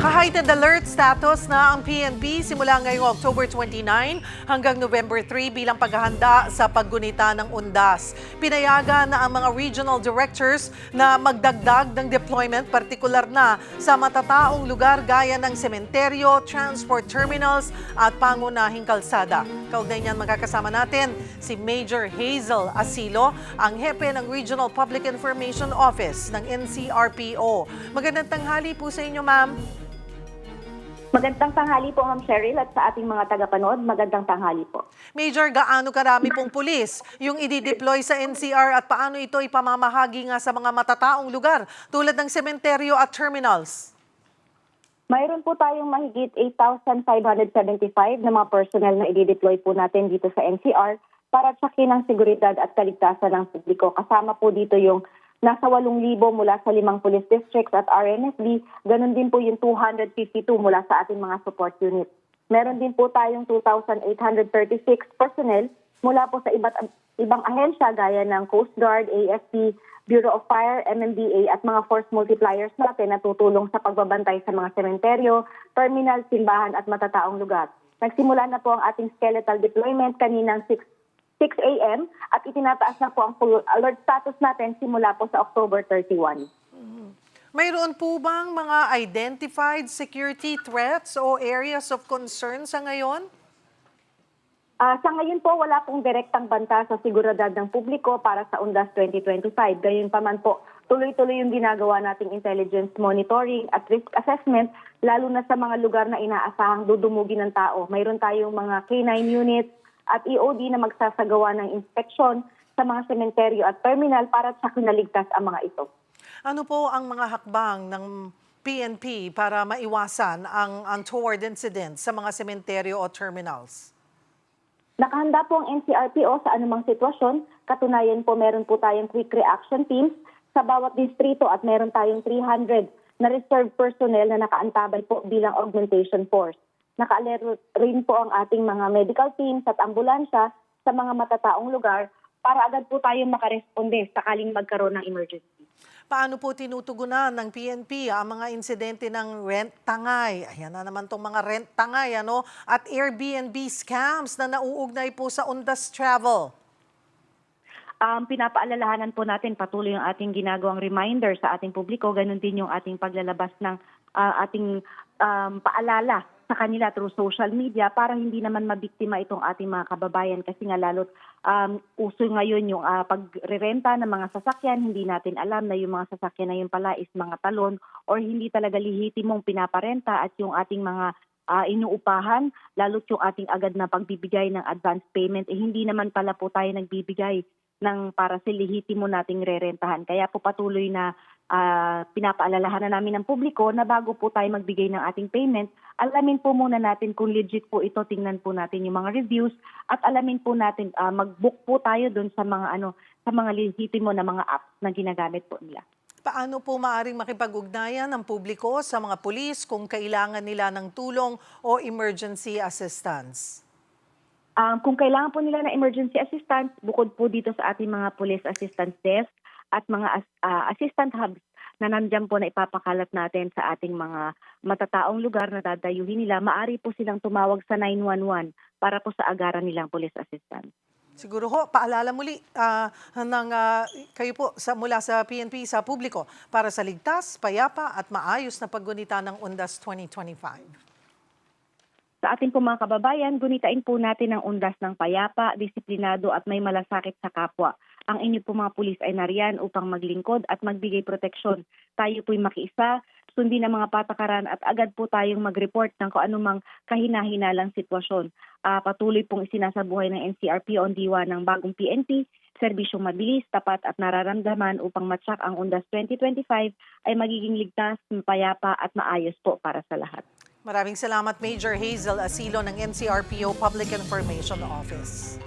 Naka-heightened alert status na ang PNP simula ngayong October 29 hanggang November 3 bilang paghahanda sa paggunita ng undas. Pinayagan na ang mga regional directors na magdagdag ng deployment partikular na sa matataong lugar gaya ng sementeryo, transport terminals at pangunahing kalsada. Kaugnay niyan magkakasama natin si Major Hazel Asilo, ang hepe ng Regional Public Information Office ng NCRPO. Magandang tanghali po sa inyo, ma'am. Magandang tanghali po, Ma'am Cheryl, at sa ating mga tagapanood, magandang tanghali po. Major, gaano karami pong pulis yung i-deploy sa NCR at paano ito ipamamahagi nga sa mga matataong lugar tulad ng sementeryo at terminals? Mayroon po tayong mahigit 8,575 na mga personnel na i-deploy po natin dito sa NCR para tsakin ang seguridad at kaligtasan ng publiko. Kasama po dito yung nasa 8,000 mula sa limang police districts at RNSB. Ganon din po yung 252 mula sa ating mga support units. Meron din po tayong 2,836 personnel mula po sa iba't ibang ahensya gaya ng Coast Guard, AFP, Bureau of Fire, MMDA at mga force multipliers natin na tutulong sa pagbabantay sa mga sementeryo, terminal, simbahan at matataong lugar. Nagsimula na po ang ating skeletal deployment kaninang 6 6 a.m. at itinataas na po ang full alert status natin simula po sa October 31. Mayroon po bang mga identified security threats o areas of concern sa ngayon? Ah, sa ngayon po, wala pong direktang banta sa seguridad ng publiko para sa UNDAS 2025. Gayun pa man po, tuloy-tuloy yung ginagawa nating intelligence monitoring at risk assessment, lalo na sa mga lugar na inaasahang dudumugin ng tao. Mayroon tayong mga K9 units at EOD na magsasagawa ng inspeksyon sa mga sementeryo at terminal para sa kinaligtas ang mga ito. Ano po ang mga hakbang ng PNP para maiwasan ang untoward incidents sa mga sementeryo o terminals? Nakahanda po ang NCRPO sa anumang sitwasyon. Katunayan po meron po tayong quick reaction teams sa bawat distrito at meron tayong 300 na reserve personnel na nakaantabay po bilang augmentation force. Nakaalero rin po ang ating mga medical teams at ambulansya sa mga matataong lugar para agad po tayong makaresponde sakaling magkaroon ng emergency. Paano po tinutugunan ng PNP ang mga insidente ng rent tangay? Ayan na naman tong mga rent tangay ano? at Airbnb scams na nauugnay po sa Undas Travel. um, pinapaalalahanan po natin patuloy yung ating ginagawang reminder sa ating publiko. Ganon din yung ating paglalabas ng ah, ating um, paalala sa kanila through social media para hindi naman mabiktima itong ating mga kababayan kasi nga lalo't um, uso ngayon yung ah, pagrerenta ng mga sasakyan, hindi natin alam na yung mga sasakyan na yun pala is mga talon or hindi talaga lihitimong pinaparenta at yung ating mga ah, inuupahan, lalo't yung ating agad na pagbibigay ng advance payment, eh hindi naman pala po tayo nagbibigay ng para sa lehitimo nating rerentahan. Kaya po patuloy na ah, pinapaalalahanan namin ng publiko na bago po tayo magbigay ng ating payment, alamin po muna natin kung legit po ito, tingnan po natin yung mga reviews at alamin po natin, ah, mag-book po tayo doon sa mga ano sa mga lehitimo na mga apps na ginagamit po nila. Paano po maaring makipag-ugnayan ng publiko sa mga pulis kung kailangan nila ng tulong o emergency assistance? Um, kung kailangan po nila ng emergency assistance, bukod po dito sa ating mga police assistance desk at mga as- ah, assistant hubs na nandyan po na ipapakalat natin sa ating mga matataong lugar na dadayuhin nila, maari po silang tumawag sa 911 para po sa agaran nilang police assistance. Siguro ho, paalala muli ah, ng ah, kayo po sa, mula sa PNP sa publiko para sa ligtas, payapa at maayos na paggunita ng Undas 2025. Sa ating po mga kababayan, gunitain po natin ang undas ng payapa, disiplinado at may malasakit sa kapwa. Ang inyo po mga pulis ay nariyan upang maglingkod at magbigay proteksyon. Tayo po'y makiisa, sundin ang mga patakaran at agad po tayong mag-report ng kung anumang kahina-hinalang sitwasyon. Ah, patuloy pong isinasabuhay ng NCRP on diwa ng bagong PNP, serbisyong mabilis, tapat at nararamdaman upang matsak ang Undas 2025 ay magiging ligtas, payapa at maayos po para sa lahat. Maraming salamat Major Hazel Asilo ng NCRPO Public Information Office.